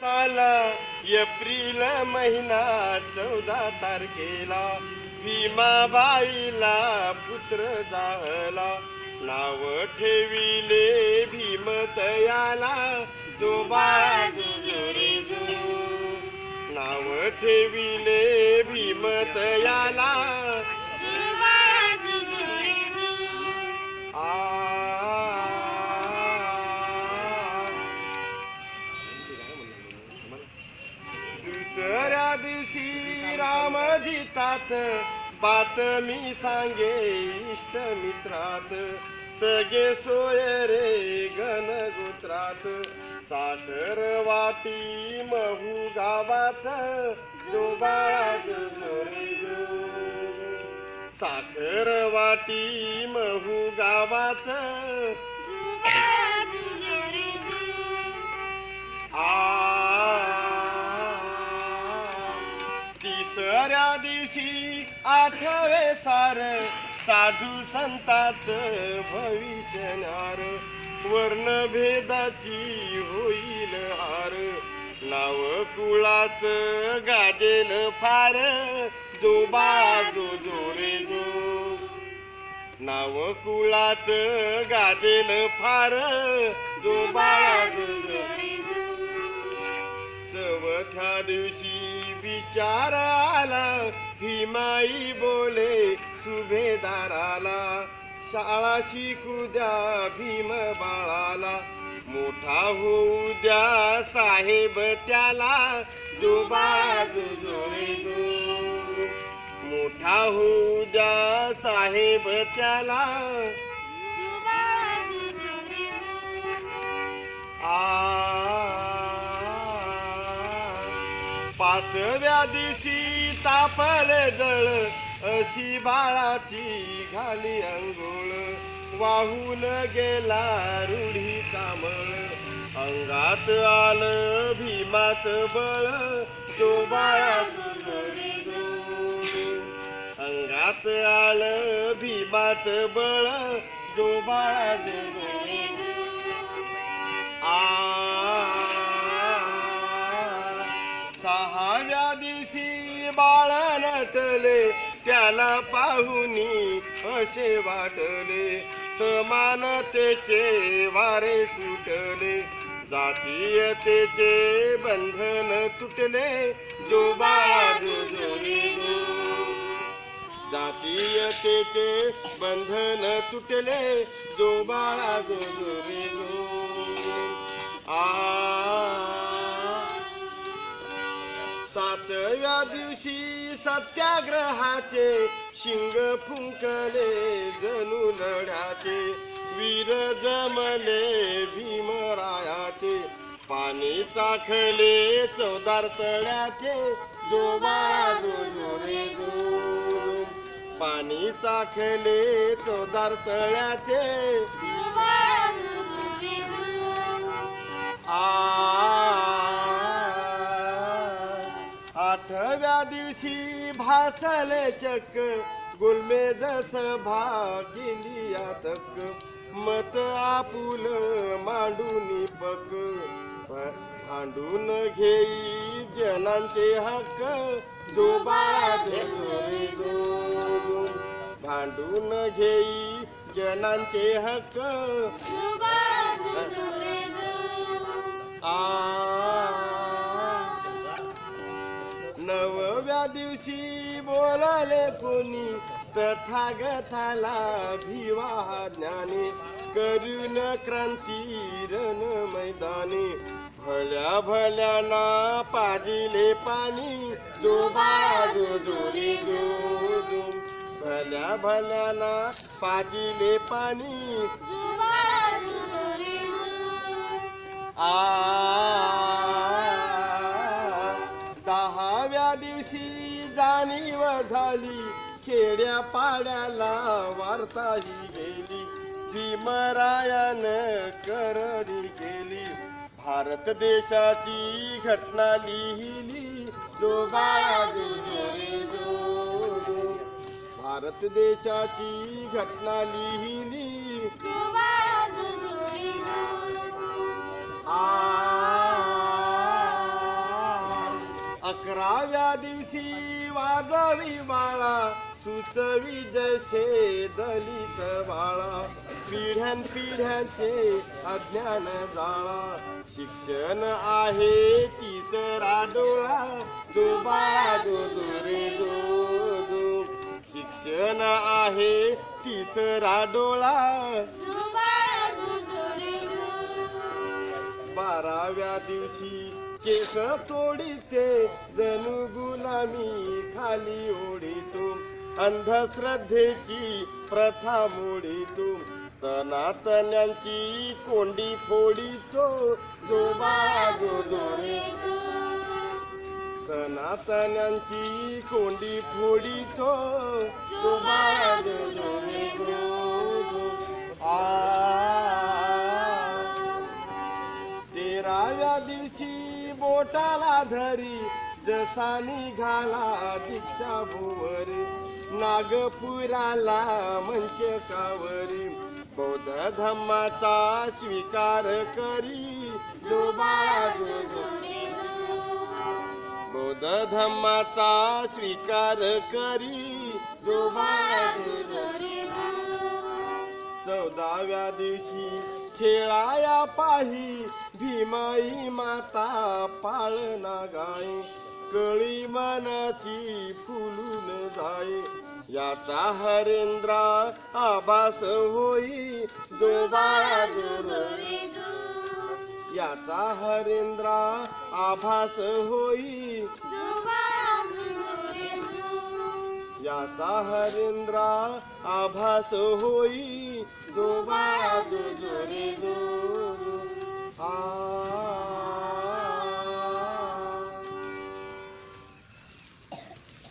साला एप्रिल महिना चौदा तारखेला भीमाबाईला पुत्र झाला. नाव ठेविले भीमतयाला जो नाव ठेविले भीमतयाला रामजितात बातमी सांगे इष्ट मित्रात. सगळे सोय रे घनगोत्रात साखर वाटी महू गावात. जो. साखर वाटी महू गावात. आ आठवे सार. साधू संतात भविष्यणार वर्णभेदाची होईल हार. नाव कुळाच गाजेल फार. जो बाळा जो जो रे जो. नाव कुळाच गाजेल फार. जो बाळा जो जो. चवथ्या दिवशी विचारा आला भीमाई बोले सुभेदाराला शाळा शिकू द्या भीम बाळाला. मोठा होऊ द्या साहेब त्याला. मोठा होऊ द्या साहेब त्याला. आ पाचव्या दिवशी तापले जळ अशी बाळाची घाली अंघोळ वाहून गेला रूढी कामळ अंगात आलं भीमाच बळ तो बाळा अंगात आलं भीमाच बळ जो बाळा बाळ त्याला पाहुनी असे वाटले. समानतेचे वारे सुटले जातीयतेचे बंधन तुटले. जो जातीयतेचे बंधन तुटले जो बाळा जो आ. सातव्या दिवशी सत्याग्रहाचे शिंग फुंकले जणू लढ्याचे वीर जमले भीमरायाचे पाणी चाखले चौदार तळ्याचे जो बाळा जो जो रे जो पाणी चाखले चौदार तळ्याचे आ आठव्या दिवशी भासले चक्क गुलमेज सभा गेली तक मत आपुल मांडून पक भांडून घेई जनांचे हक्क. भांडून घेई जनांचे हक्क आ दिवशी बोलाले कोणी? तथागताला भिवा ज्ञानी. करुण क्रांती रण मैदानी. भल्या भल्याना पाजिले पाणी. जो जो जो जो भल्या भल्याना पाजिले पाणी. आली खेड्या पाड्याला वार्ता ही गेली. भीमरायान कर गेली भारत देशाची घटना लिहिली. जो भारत देशाची घटना लिहिली. अकराव्या दिवशी जावी बाळा सुचवी जसे दलित बाळा. पिढ्यान पिढ्याचे अज्ञान जाळा. शिक्षण आहे तिसरा डोळा. जो बाळा जो जो रे जो जो. शिक्षण आहे तिसरा डोळा. बाराव्या दिवशी केस तोडिते जणू गुलामी खाली ओढितो. अंधश्रद्धेची प्रथा मोडितो. सनातन्यांची कोंडी फोडितो. जोबा सनातन्यांची कोंडी फोडितो. जोबा जोजोरे आ. तेराव्या दिवशी बोटाला धरी जसा निघाला दीक्षा भुवर. नागपुराला मंचकावर बौद्ध धम्माचा स्वीकार करी. जो बौद्ध धम्माचा स्वीकार करी. जो चौदाव्या दिवशी खेळाया पाही भीमाई माता पाळना गाय कळी मनाची फुलून जाय. याचा हरेंद्रा आभास होई याचा हरेंद्रा आभास होई याचा हरेंद्रा आभास होई जो बाळा जो. आ.